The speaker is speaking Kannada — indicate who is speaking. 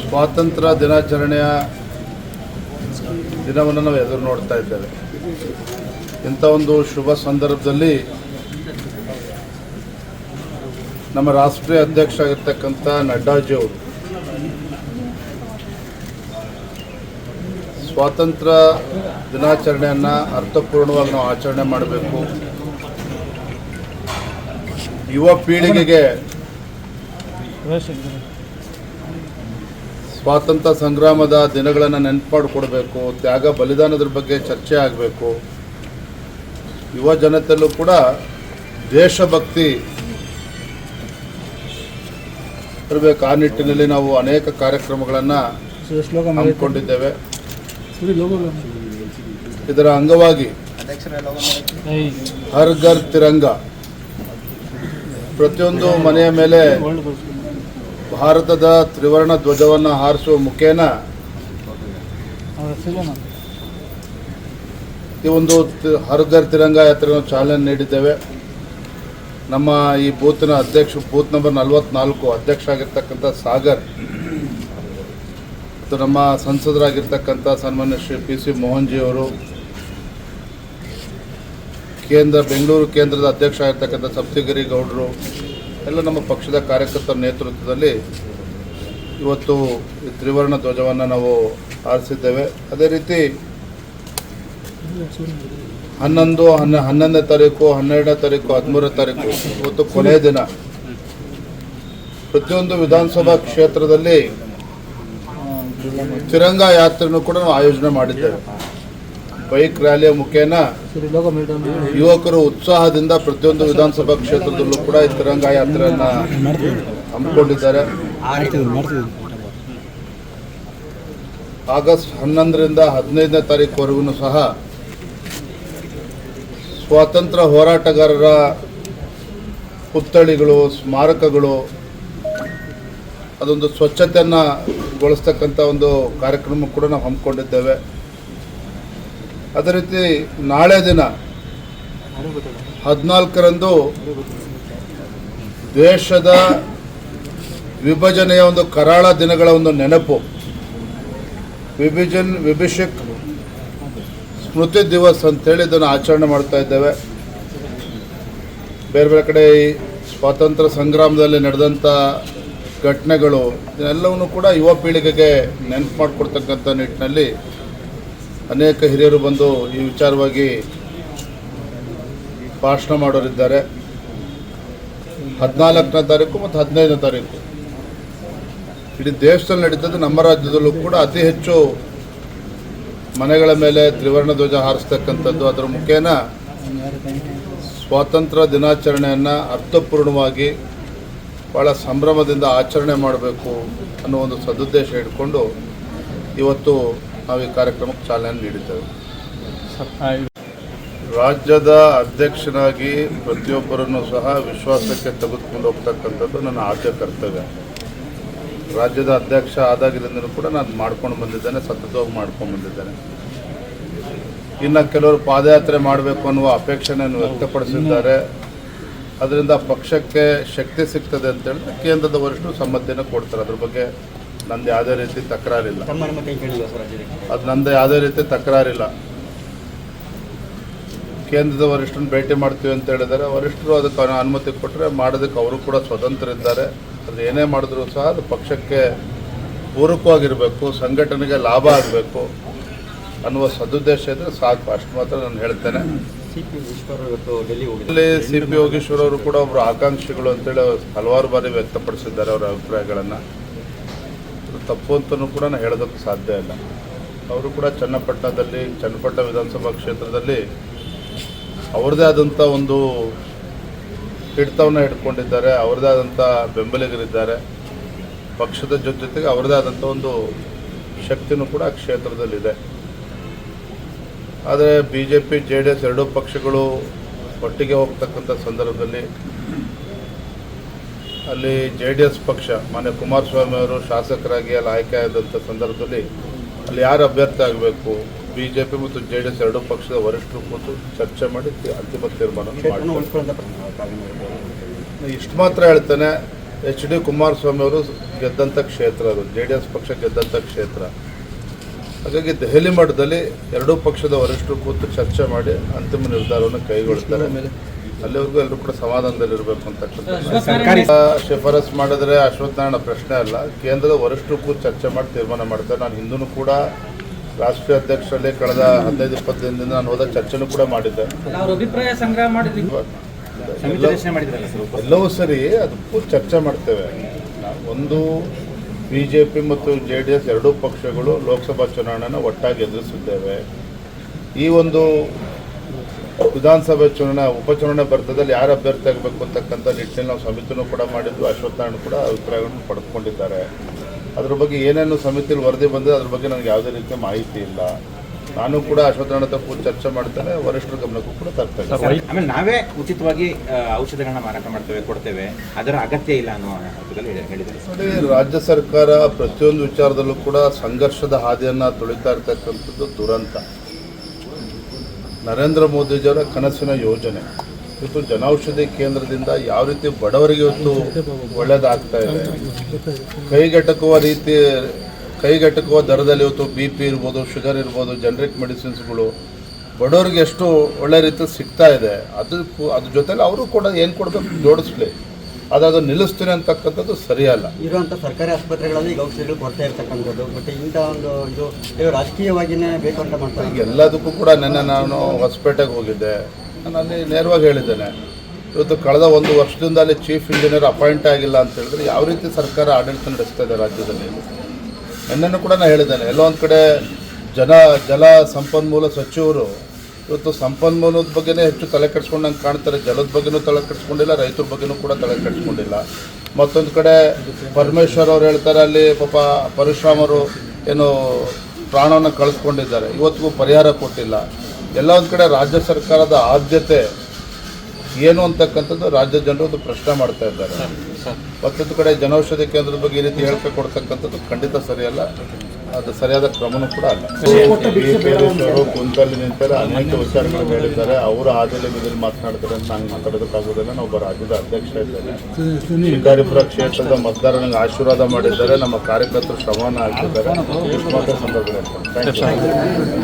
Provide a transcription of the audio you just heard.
Speaker 1: ಸ್ವಾತಂತ್ರ್ಯ ದಿನಾಚರಣೆಯ ದಿನವನ್ನು ನಾವು ಎದುರು ನೋಡ್ತಾ ಇದ್ದೇವೆ. ಇಂಥ ಒಂದು ಶುಭ ಸಂದರ್ಭದಲ್ಲಿ ನಮ್ಮ ರಾಷ್ಟ್ರೀಯ ಅಧ್ಯಕ್ಷ ಆಗಿರ್ತಕ್ಕಂಥ ನಡ್ಡಾಜಿ ಅವರು ಸ್ವಾತಂತ್ರ್ಯ ದಿನಾಚರಣೆಯನ್ನು ಅರ್ಥಪೂರ್ಣವಾಗಿ ನಾವು ಆಚರಣೆ ಮಾಡಬೇಕು. ಯುವ ಪೀಳಿಗೆಗೆ ಸ್ವಾತಂತ್ರ್ಯ ಸಂಗ್ರಾಮದ ದಿನಗಳನ್ನು ನೆನ್ಪಾಡ್ಕೊಡ್ಬೇಕು ತ್ಯಾಗ ಬಲಿದಾನದ ಬಗ್ಗೆ ಚರ್ಚೆ ಆಗಬೇಕು. ಯುವ ಜನತೆಯಲ್ಲೂ ಕೂಡ ದೇಶಭಕ್ತಿ ಇರಬೇಕು. ಆ ನಿಟ್ಟಿನಲ್ಲಿ ನಾವು ಅನೇಕ ಕಾರ್ಯಕ್ರಮಗಳನ್ನು ಹಮ್ಮಿಕೊಂಡಿದ್ದೇವೆ. ಇದರ ಅಂಗವಾಗಿ ಹರ್ ಘರ್ ತಿರಂಗ ಪ್ರತಿಯೊಂದು ಮನೆಯ ಮೇಲೆ ಭಾರತದ ತ್ರಿವರ್ಣ ಧ್ವಜವನ್ನು ಹಾರಿಸುವ ಮುಖೇನ ಈ ಒಂದು ತಿ- ಹರ್ ಘರ್ ತಿರಂಗ ಯಾತ್ರೆಯನ್ನು ಚಾಲನೆ ನೀಡಿದ್ದೇವೆ. ನಮ್ಮ ಈ ಬೂತ್ನ ಅಧ್ಯಕ್ಷ, ಬೂತ್ ನಂಬರ್ ನಲವತ್ನಾಲ್ಕು ಅಧ್ಯಕ್ಷ ಆಗಿರ್ತಕ್ಕಂಥ ಸಾಗರ್, ಮತ್ತು ನಮ್ಮ ಸಂಸದರಾಗಿರ್ತಕ್ಕಂಥ ಸನ್ಮಾನ್ಯ ಶ್ರೀ ಪಿ ಸಿ ಮೋಹನ್ಜಿ ಅವರು ಕೇಂದ್ರ, ಬೆಂಗಳೂರು ಕೇಂದ್ರದ ಅಧ್ಯಕ್ಷ ಆಗಿರ್ತಕ್ಕಂಥ ಸಪ್ತಗಿರಿ ಗೌಡರು ಎಲ್ಲ ನಮ್ಮ ಪಕ್ಷದ ಕಾರ್ಯಕರ್ತರ ನೇತೃತ್ವದಲ್ಲಿ ಇವತ್ತು ಈ ತ್ರಿವರ್ಣ ಧ್ವಜವನ್ನು ನಾವು ಆರಿಸಿದ್ದೇವೆ ಅದೇ ರೀತಿ ಹನ್ನೊಂದು, ಹನ್ನ, ಹನ್ನೊಂದನೇ ತಾರೀಕು, ಹನ್ನೆರಡನೇ ತಾರೀಕು, ಹದಿಮೂರನೇ ತಾರೀಕು, ಇವತ್ತು ಕೊನೆಯ ದಿನ. ಪ್ರತಿಯೊಂದು ವಿಧಾನಸಭಾ ಕ್ಷೇತ್ರದಲ್ಲಿ ತಿರಂಗ ಯಾತ್ರೆಯನ್ನು ಕೂಡ ನಾವು ಆಯೋಜನೆ ಮಾಡಿದ್ದೇವೆ. ಬೈಕ್ ರ್ಯಾಲಿಯ ಮುಖೇನ ಯುವಕರು ಉತ್ಸಾಹದಿಂದ ಪ್ರತಿಯೊಂದು ವಿಧಾನಸಭಾ ಕ್ಷೇತ್ರದಲ್ಲೂ ಕೂಡ ಈ ತಿರಂಗ ಯಾತ್ರೆಯನ್ನ ಹಮ್ಮಿಕೊಂಡಿದ್ದಾರೆ. ಆಗಸ್ಟ್ ಹನ್ನೊಂದರಿಂದ ಹದಿನೈದನೇ ತಾರೀಕುವರೆಗೂ ಸಹ ಸ್ವಾತಂತ್ರ್ಯ ಹೋರಾಟಗಾರರ ಪುತ್ಥಳಿಗಳು, ಸ್ಮಾರಕಗಳು, ಅದೊಂದು ಸ್ವಚ್ಛತೆಯನ್ನು ಗೊಳಿಸ್ತಕ್ಕಂಥ ಒಂದು ಕಾರ್ಯಕ್ರಮ ಕೂಡ ನಾವು ಹಮ್ಮಿಕೊಂಡಿದ್ದೇವೆ. ಅದೇ ರೀತಿ ನಾಳೆ ದಿನ ಹದಿನಾಲ್ಕರಂದು ದೇಶದ ವಿಭಜನೆಯ ಒಂದು ಕರಾಳ ದಿನಗಳ ಒಂದು ನೆನಪು. ವಿಭಜನ್, ವಿಭಿಷಕ್ ಸ್ಮೃತಿ ದಿವಸ್ ಅಂತೇಳಿ ಇದನ್ನು ಆಚರಣೆ ಮಾಡ್ತಾ ಇದ್ದೇವೆ. ಬೇರೆ ಬೇರೆ ಕಡೆ ಈ ಸ್ವಾತಂತ್ರ್ಯ ಸಂಗ್ರಾಮದಲ್ಲಿ ನಡೆದಂಥ ಘಟನೆಗಳು, ಇದೆಲ್ಲವನ್ನು ಕೂಡ ಯುವ ಪೀಳಿಗೆಗೆ ನೆನಪು ಮಾಡಿಕೊಡ್ತಕ್ಕಂಥ ನಿಟ್ಟಿನಲ್ಲಿ ಅನೇಕ ಹಿರಿಯರು ಬಂದು ಈ ವಿಚಾರವಾಗಿ ಭಾಷಣ ಮಾಡೋರಿದ್ದಾರೆ. ಹದಿನಾಲ್ಕನೇ ತಾರೀಕು ಮತ್ತು ಹದಿನೈದನೇ ತಾರೀಕು. ಇಡೀ ದೇಶದಲ್ಲಿ ನಡೀತದ್ದು ನಮ್ಮ ರಾಜ್ಯದಲ್ಲೂ ಕೂಡ ಅತಿ ಹೆಚ್ಚು ಮನೆಗಳ ಮೇಲೆ ತ್ರಿವರ್ಣ ಧ್ವಜ ಹಾರಿಸ್ತಕ್ಕಂಥದ್ದು. ಅದರ ಮುಖೇನ ಸ್ವಾತಂತ್ರ್ಯ ದಿನಾಚರಣೆಯನ್ನು ಅರ್ಥಪೂರ್ಣವಾಗಿ ಭಾಳ ಸಂಭ್ರಮದಿಂದ ಆಚರಣೆ ಮಾಡಬೇಕು ಅನ್ನೋ ಒಂದು ಸದುದ್ದೇಶ ಇಟ್ಕೊಂಡು ಇವತ್ತು ನಾವು ಈ ಕಾರ್ಯಕ್ರಮಕ್ಕೆ ಚಾಲನೆ ನೀಡಿದ್ದೇವೆ ರಾಜ್ಯದ ಅಧ್ಯಕ್ಷನಾಗಿ ಪ್ರತಿಯೊಬ್ಬರನ್ನು ಸಹ ವಿಶ್ವಾಸಕ್ಕೆ ತೆಗೆದುಕೊಂಡು ಹೋಗ್ತಕ್ಕಂಥದ್ದು ನನ್ನ ಆದ್ಯ ಕರ್ತವ್ಯ. ರಾಜ್ಯದ ಅಧ್ಯಕ್ಷ ಆದಾಗಿನಿಂದಲೂ ಕೂಡ ನಾನು ಮಾಡ್ಕೊಂಡು ಬಂದಿದ್ದೇನೆ ಸತತವಾಗಿ ಮಾಡ್ಕೊಂಡು ಬಂದಿದ್ದೇನೆ. ಇನ್ನು ಕೆಲವರು ಪಾದಯಾತ್ರೆ ಮಾಡಬೇಕು ಅನ್ನುವ ಅಪೇಕ್ಷೆಯನ್ನು ವ್ಯಕ್ತಪಡಿಸಿದ್ದಾರೆ. ಅದರಿಂದ ಪಕ್ಷಕ್ಕೆ ಶಕ್ತಿ ಸಿಗ್ತದೆ ಅಂತ ಹೇಳಿದ್ರೆ ಕೇಂದ್ರದ ವರಿಷ್ಠರು ಸಮ್ಮತಿಯನ್ನು ಕೊಡ್ತಾರೆ. ಅದ್ರ ಬಗ್ಗೆ ನಂದು ಯಾವುದೇ ರೀತಿ ತಕರಾರಿಲ್ಲ. ಅದು ನಂದು ಯಾವುದೇ ರೀತಿ ತಕರಾರಿಲ್ಲ. ಕೇಂದ್ರದ ವರಿಷ್ಠರನ್ನ ಭೇಟಿ ಮಾಡ್ತೀವಿ ಅಂತ ಹೇಳಿದರೆ ವರಿಷ್ಠರು ಅದಕ್ಕೆ ಅನುಮತಿ ಕೊಟ್ಟರೆ ಮಾಡೋದಕ್ಕೆ ಅವರು ಕೂಡ ಸ್ವತಂತ್ರ ಇದ್ದಾರೆ ಅದು ಏನೇ ಮಾಡಿದ್ರು ಸಹ ಅದು ಪಕ್ಷಕ್ಕೆ ಪೂರಕವಾಗಿರಬೇಕು ಸಂಘಟನೆಗೆ ಲಾಭ ಆಗಬೇಕು ಅನ್ನುವ ಸದುದ್ದೇಶ ಇದ್ದರೆ ಸಾಕು. ಅಷ್ಟು ಮಾತ್ರ ನಾನು ಹೇಳ್ತೇನೆ. ಇಲ್ಲಿ ಸಿ ಪಿ ಯೋಗೇಶ್ವರ ಅವರು ಕೂಡ ಒಬ್ಬರು ಆಕಾಂಕ್ಷಿಗಳು ಅಂತೇಳಿ ಹಲವಾರು ಬಾರಿ ವ್ಯಕ್ತಪಡಿಸಿದ್ದಾರೆ ಅವರ ಅಭಿಪ್ರಾಯಗಳನ್ನು. ತಪ್ಪು ಅಂತಲೂ ಕೂಡ ನಾನು ಹೇಳೋದಕ್ಕೆ ಸಾಧ್ಯ ಇಲ್ಲ. ಅವರು ಕೂಡ ಚನ್ನಪಟ್ಟಣದಲ್ಲಿ, ಚನ್ನಪಟ್ಟಣ ವಿಧಾನಸಭಾ ಕ್ಷೇತ್ರದಲ್ಲಿ ಅವ್ರದ್ದೇ ಆದಂಥ ಒಂದು ಹಿಡಿತವನ್ನು ಹಿಡ್ಕೊಂಡಿದ್ದಾರೆ, ಅವ್ರದ್ದೇ ಆದಂಥ ಬೆಂಬಲಿಗರಿದ್ದಾರೆ. ಪಕ್ಷದ ಜೊತೆ ಜೊತೆಗೆ ಅವ್ರದ್ದೇ ಆದಂಥ ಒಂದು ಶಕ್ತಿನೂ ಕೂಡ ಆ ಕ್ಷೇತ್ರದಲ್ಲಿದೆ. ಆದರೆ B J P J D S ಎರಡೂ ಪಕ್ಷಗಳು ಒಟ್ಟಿಗೆ ಹೋಗ್ತಕ್ಕಂಥ ಸಂದರ್ಭದಲ್ಲಿ ಅಲ್ಲಿ ಜೆ ಡಿ ಎಸ್ ಪಕ್ಷ ಮಾನ್ಯ ಕುಮಾರಸ್ವಾಮಿ ಅವರು ಶಾಸಕರಾಗಿ ಅಲ್ಲಿ ಆಯ್ಕೆ ಆದಂಥ ಸಂದರ್ಭದಲ್ಲಿ ಅಲ್ಲಿ ಯಾರು ಅಭ್ಯರ್ಥಿ ಆಗಬೇಕು? ಬಿ ಜೆ ಪಿ ಮತ್ತು ಜೆ ಡಿ ಎಸ್ ಎರಡೂ ಪಕ್ಷದ ವರಿಷ್ಠರು ಕೂತು ಚರ್ಚೆ ಮಾಡಿ ಅಂತಿಮ ತೀರ್ಮಾನ ಇಷ್ಟು ಮಾತ್ರ ಹೇಳ್ತೇನೆ. ಎಚ್ ಡಿ ಕುಮಾರಸ್ವಾಮಿ ಅವರು ಗೆದ್ದಂಥ ಕ್ಷೇತ್ರ ಅದು ಜೆ ಡಿ ಎಸ್ ಪಕ್ಷ ಗೆದ್ದಂಥ ಕ್ಷೇತ್ರ. ಹಾಗಾಗಿ ದೆಹಲಿ ಮಟ್ಟದಲ್ಲಿ ಎರಡೂ ಪಕ್ಷದ ವರಿಷ್ಠರು ಕೂತು ಚರ್ಚೆ ಮಾಡಿ ಅಂತಿಮ ನಿರ್ಧಾರವನ್ನು ಕೈಗೊಳ್ತಾರೆ. ಅಲ್ಲಿವರೆಗೂ ಎಲ್ಲರೂ ಕೂಡ ಸಮಾಧಾನದಲ್ಲಿರಬೇಕು ಅಂತಕ್ಕಂಥ
Speaker 2: ಶಿಫಾರಸು
Speaker 1: ಶಿಫಾರಸ್ ಮಾಡಿದ್ರೆ ಅಶ್ವತ್ಥನಾರಾಯಣ ಪ್ರಶ್ನೆ ಅಲ್ಲ. ಕೇಂದ್ರದ ವರಿಷ್ಠಕ್ಕೂ ಚರ್ಚೆ ಮಾಡಿ ತೀರ್ಮಾನ ಮಾಡ್ತಾರೆ. ನಾನು ಹಿಂದೂ ಕೂಡ ರಾಷ್ಟ್ರೀಯ ಅಧ್ಯಕ್ಷರಲ್ಲಿ ಕಳೆದ ಹದಿನೈದು ಇಪ್ಪತ್ತು ದಿನದಿಂದ ನಾನು ಹೋದ ಚರ್ಚೆನೂ ಕೂಡ ಮಾಡಿದ್ದೆ.
Speaker 2: ಅವ್ರ ಅಭಿಪ್ರಾಯ ಸಂಗ್ರಹ ಮಾಡಿದ್ವಿ.
Speaker 3: ಸಮಿತಿ ರಚನೆ ಮಾಡಿದ್ರಲ್ಲ ಸರ್
Speaker 1: ಎಲ್ಲವೂ ಸರಿ ಅದಕ್ಕೂ ಚರ್ಚೆ ಮಾಡ್ತೇವೆ. ಒಂದು ಬಿ ಜೆ ಪಿ ಮತ್ತು ಜೆ ಡಿ ಎಸ್ ಎರಡೂ ಪಕ್ಷಗಳು ಲೋಕಸಭಾ ಚುನಾವಣೆನ ಒಟ್ಟಾಗಿ ಎದುರಿಸಿದ್ದೇವೆ. ಈ ಒಂದು ವಿಧಾನಸಭೆ ಚುನಾವಣೆ ಉಪಚುನಾವಣೆ ಬರ್ತದಲ್ಲಿ ಯಾರು ಅಭ್ಯರ್ಥಿ ಆಗಬೇಕು ಅಂತಕ್ಕಂಥ ನಿಟ್ಟಿನಲ್ಲಿ ನಾವು ಸಮಿತಿನೂ ಕೂಡ ಮಾಡಿದ್ದು ಅಶ್ವತ್ಥನಾರಾಯಣ ಕೂಡ ಅಭಿಪ್ರಾಯವನ್ನು ಪಡೆದುಕೊಂಡಿದ್ದಾರೆ. ಅದ್ರ ಬಗ್ಗೆ ಏನೇನು ಸಮಿತಿಯಲ್ಲಿ ವರದಿ ಬಂದಿದೆ ಅದ್ರ ಬಗ್ಗೆ ನನಗೆ ಯಾವುದೇ ರೀತಿಯ ಮಾಹಿತಿ ಇಲ್ಲ. ನಾನು ಕೂಡ ಅಶ್ವತ್ಥನಾರಾಯಣ ತಪ್ಪು ಚರ್ಚೆ ಮಾಡ್ತೇನೆ ವರಿಷ್ಠರ ಗಮನಕ್ಕೂ ಕೂಡ ತರ್ತೇನೆ
Speaker 4: ಆಮೇಲೆ ನಾವೇ ಉಚಿತವಾಗಿ ಔಷಧಗಳನ್ನ ಮಾರಾಟ ಮಾಡ್ತೇವೆ ಕೊಡ್ತೇವೆ. ಅದರ ಅಗತ್ಯ ಇಲ್ಲ ಅನ್ನೋ ಹೇಳಿದ್ರೆ ಹೇಳಿದ್ದಾರೆ
Speaker 1: ರಾಜ್ಯ ಸರ್ಕಾರ ಪ್ರತಿಯೊಂದು ವಿಚಾರದಲ್ಲೂ ಕೂಡ ಸಂಘರ್ಷದ ಹಾದಿಯನ್ನು ತುಳಿತಾ ಇರ್ತಕ್ಕಂಥದ್ದು ದುರಂತ. ನರೇಂದ್ರ ಮೋದಿಜಿಯವರ ಕನಸಿನ ಯೋಜನೆ. ಇವತ್ತು ಜನೌಷಧಿ ಕೇಂದ್ರದಿಂದ ಯಾವ ರೀತಿ ಬಡವರಿಗೆ ಇವತ್ತು ಒಳ್ಳೇದಾಗ್ತಾ ಇದೆ. ಕೈಗೆಟಕುವ ರೀತಿ, ಕೈಗೆಟಕುವ ದರದಲ್ಲಿ ಇವತ್ತು ಬಿ ಪಿ ಇರ್ಬೋದು ಶುಗರ್ ಇರ್ಬೋದು ಜನರಿಕ್ ಮೆಡಿಸಿನ್ಸ್ಗಳು ಬಡವರಿಗೆ ಎಷ್ಟು ಒಳ್ಳೆ ರೀತಿ ಸಿಗ್ತಾ ಇದೆ ಅದಕ್ಕೂ ಅದ್ರ ಜೊತೆಲಿ ಅವರು ಕೂಡ ಏನು ಕೊಡಬೇಕು? ಜೋಡಿಸ್ಲಿ. ಅದು ಅದು ನಿಲ್ಲಿಸ್ತೀನಿ ಅಂತಕ್ಕಂಥದ್ದು ಸರಿಯಲ್ಲ.
Speaker 5: ಇರುವಂಥ ಸರ್ಕಾರಿ ಆಸ್ಪತ್ರೆಗಳಲ್ಲಿ ಈಗ ಔಷಧಿಗಳು ಕೊಡ್ತಾ ಇರ್ತಕ್ಕಂಥದ್ದು ಬಟ್ ಇಂಥ ಒಂದು ಇದು ಇದು ರಾಜಕೀಯವಾಗಿಯೇ ಬೇಕು ಅಂತ ಮಾಡ್ತಾರೆ
Speaker 1: ಈಗ ಎಲ್ಲದಕ್ಕೂ ಕೂಡ ನಿನ್ನೆ ನಾನು ಹೊಸಪೇಟೆಗೆ ಹೋಗಿದ್ದೆ. ನಾನು ಅಲ್ಲಿ ನೇರವಾಗಿ ಹೇಳಿದ್ದೇನೆ. ಇವತ್ತು ಕಳೆದ ಒಂದು ವರ್ಷದಿಂದ ಅಲ್ಲಿ ಚೀಫ್ ಇಂಜಿನಿಯರ್ ಅಪಾಯಿಂಟ್ ಆಗಿಲ್ಲ ಅಂತ ಹೇಳಿದ್ರೆ ಯಾವ ರೀತಿ ಸರ್ಕಾರ ಆಡಳಿತ ನಡೆಸ್ತಾ ಇದೆ ರಾಜ್ಯದಲ್ಲಿ? ನಿನ್ನೆನೂ ಕೂಡ ನಾನು ಹೇಳಿದ್ದೇನೆ. ಎಲ್ಲೋ ಒಂದು ಕಡೆ ಜನ ಜಲ ಸಂಪನ್ಮೂಲ ಸಚಿವರು ಇವತ್ತು ಸಂಪನ್ಮೂಲದ ಬಗ್ಗೆನೇ ಹೆಚ್ಚು ತಲೆ ಕೆಡಿಸ್ಕೊಂಡಂಗೆ ಕಾಣ್ತಾರೆ. ಜಲದ ಬಗ್ಗೆನೂ ತಲೆ ಕೆಡಿಸ್ಕೊಂಡಿಲ್ಲ ರೈತರ ಬಗ್ಗೆನೂ ಕೂಡ ತಲೆ ಕೆಡಿಸ್ಕೊಂಡಿಲ್ಲ. ಮತ್ತೊಂದು ಕಡೆ ಪರಮೇಶ್ವರ್ ಅವ್ರು ಹೇಳ್ತಾರೆ ಅಲ್ಲಿ ಪಾಪ ಪರಶುರಾಮರು ಏನು ಪ್ರಾಣವನ್ನು ಕಳಿಸ್ಕೊಂಡಿದ್ದಾರೆ. ಇವತ್ತಿಗೂ ಪರಿಹಾರ ಕೊಟ್ಟಿಲ್ಲ. ಎಲ್ಲ ಒಂದು ಕಡೆ ರಾಜ್ಯ ಸರ್ಕಾರದ ಆದ್ಯತೆ ಏನು ಅಂತಕ್ಕಂಥದ್ದು ರಾಜ್ಯ ಜನರು ಒಂದು ಪ್ರಶ್ನೆ ಮಾಡ್ತಾ ಇದ್ದಾರೆ. ಮತ್ತೊಂದು ಕಡೆ ಜನೌಷಧಿ ಕೇಂದ್ರದ ಬಗ್ಗೆ ಈ ರೀತಿ ಹೇಳಿಕೆ ಕೊಡ್ತಕ್ಕಂಥದ್ದು ಖಂಡಿತ ಸರಿಯಲ್ಲ. ಅದು ಸರಿಯಾದ ಕ್ರಮನೂ ಕೂಡ ಅಲ್ಲ. ಕುಂತಲ್ಲಿ ನಿಂತಾರೆ ಅನೇಕ ವಿಚಾರಗಳನ್ನು ಹೇಳಿದ್ದಾರೆ. ಅವರು ಆದಲ್ಲಿ ಬಿದ್ದಲ್ಲಿ ಮಾತನಾಡಿದ್ರೆ ಅಂತ ನಂಗೆ ಮಾತಾಡೋದಕ್ಕಾಗೋದಿಲ್ಲ. ನಾವು ಒಬ್ಬ ರಾಜ್ಯದ ಅಧ್ಯಕ್ಷ ಇದ್ದೇನೆ. ಶಿಕಾರಿಪುರ ಕ್ಷೇತ್ರದ ಮತದಾರ ನನಗೆ ಆಶೀರ್ವಾದ ಮಾಡಿದ್ದಾರೆ. ನಮ್ಮ ಕಾರ್ಯಕರ್ತರು ಶ್ರಮವನ್ನು ಹಾಕಿದ್ದಾರೆ. ಸಂದರ್ಭದಲ್ಲಿ ಥ್ಯಾಂಕ್ ಯು